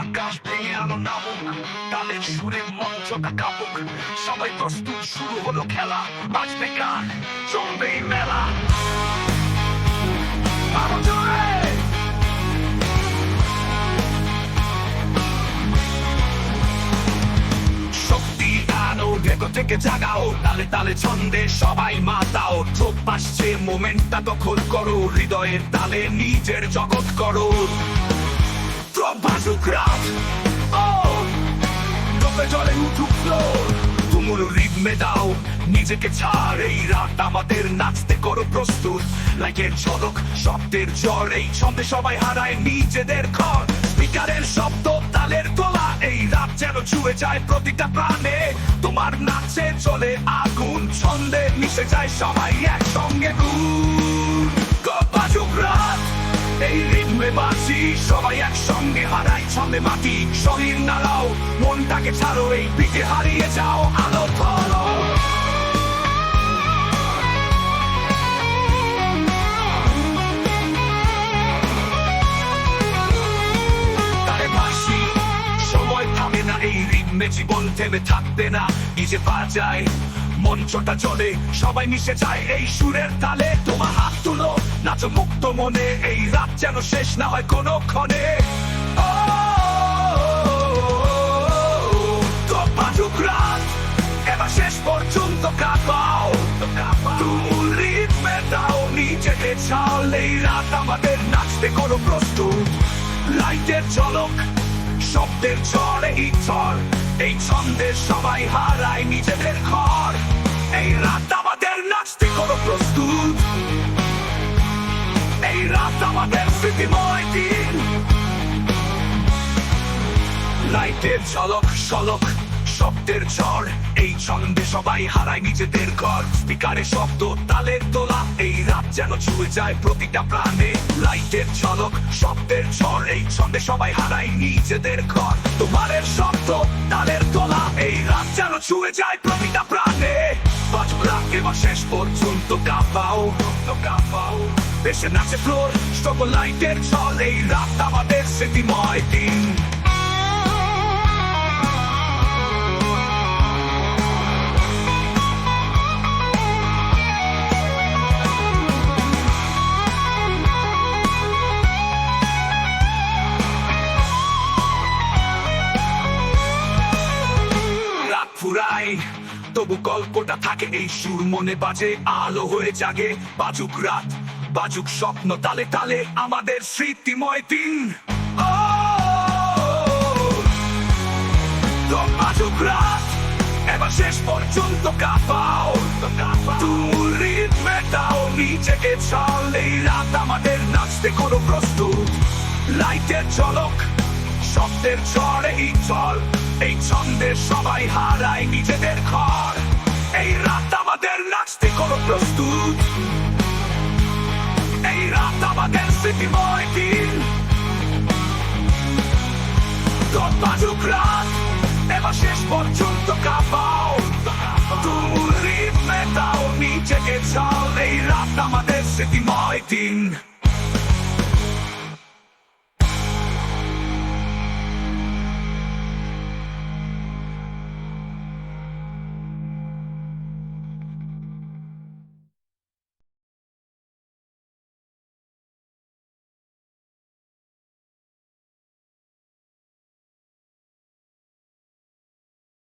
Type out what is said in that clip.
আকাশ ভেঙে আলো নামুক তালের সুরে মঞ্চটা কাঁপুক। সবাই প্রস্তুত, শুরু হলো খেলা, বাজবে গান চলবে এই মেলা। থেকে জাগাও, তালে তালে ছন্দে সবাই মাতাও। চোখ পাশছে মোমেন্টটা দখল করো, হৃদয়ের তালে নিজের জগৎ করো। রাত ডোবে জলে উঠুক তুমুল রিদমে দাও। নিজেকে ছাড়, এই রাত আমাদের নাচতে করো প্রস্তুত। লাইকের ঝলক, শব্দের জ্বর, এই ছন্দে সবাই হারায় নিজেদের ঘর। স্পিকারের শব্দ, তালের তোলা, এই রাত যেন ছুঁয়ে যায় প্রতিটা প্রাণে। তোমার নাচে চলে, আগুন ছন্দে মিশে যায় সবাই একসঙ্গে বাজুক এই রিদমে বাঁচি, সবাই একসঙ্গে হারাই ছন্দে মাটি। শহীদ নাড়াও মনটাকে ছাড়ো, এই পিঠে হারিয়ে যাও আলো জীবন থেমে থাকবে না। নিজে বাজায়, মঞ্চটা চলে, সবাই মিশে যায়। এই সুরের তালে তোমার হাত তুলো, নাচো মুক্ত মনে, এই রাত যেন শেষ না হয় কোনো ক্ষণে। শেষ পর্যন্ত কাঁপাও। তুমুল রিদমে দাও নিজেকে রাত আমাদের নাচতে করো প্রস্তুত। লাইটের ঝলক, শব্দের ঝড়ে, এই ঝড় এই ছন্দে সবাই হারায় নিজেদের ঘর। এই রাত আমাদের নাচতে করো প্রস্তুত। এই রাত আমাদের স্মৃতিময় দিন। লাইটের ঝলক সলক শব্দের ঝড়। এই ছন্দে সবাই হারায় নিজেদের ঘর। স্পিকারে শব্দ, তালের তোলা। এই রাত যেন ছুঁয়ে যায় প্রতিটা প্রাণে। লাইটের ঝলক, শব্দের ঝড়। এই ছন্দে সবাই হারায় নিজেদের ঘর। তোমারের শব্দ, তালের তোলা। এই রাত যেন ছুঁয়ে যায় প্রতিটা প্রাণে। বাজুক রাত এবার শেষ পর্যন্ত কাঁপাও কাঁপাও দেশে নাচে ফ্লোর সকল লাইটের ছল এই রাত আমাদের স্মৃতিময় দিন। তবু গল্পটা থাকে এই সুর মনে বাজে, আলো হয়ে জাগে। বাজুক রাত, বাজুক স্বপ্ন তালে তালে আমাদের স্মৃতিময় দিন। বাজুক রাত, এবার শেষ পর্যন্ত কাঁপাও। তুমুল নিজেকে রাত আমাদের নাচতে করো প্রস্তুত। লাইটের ঝলক, শব্দের ঝড়ে এই চল। এই ছন্দের সবাই হারায় নিজেদের ঘর এই রাত আমাদের নাচতে করো প্রস্তুত এই রাত আমাদের স্মৃতিময় দিন দশ বাজুক রাত এবার শেষ পর্যন্ত কাঁপাও তুমুল রিদমে দাও নিজেকে চল এই রাত আমাদের স্মৃতিময় দিন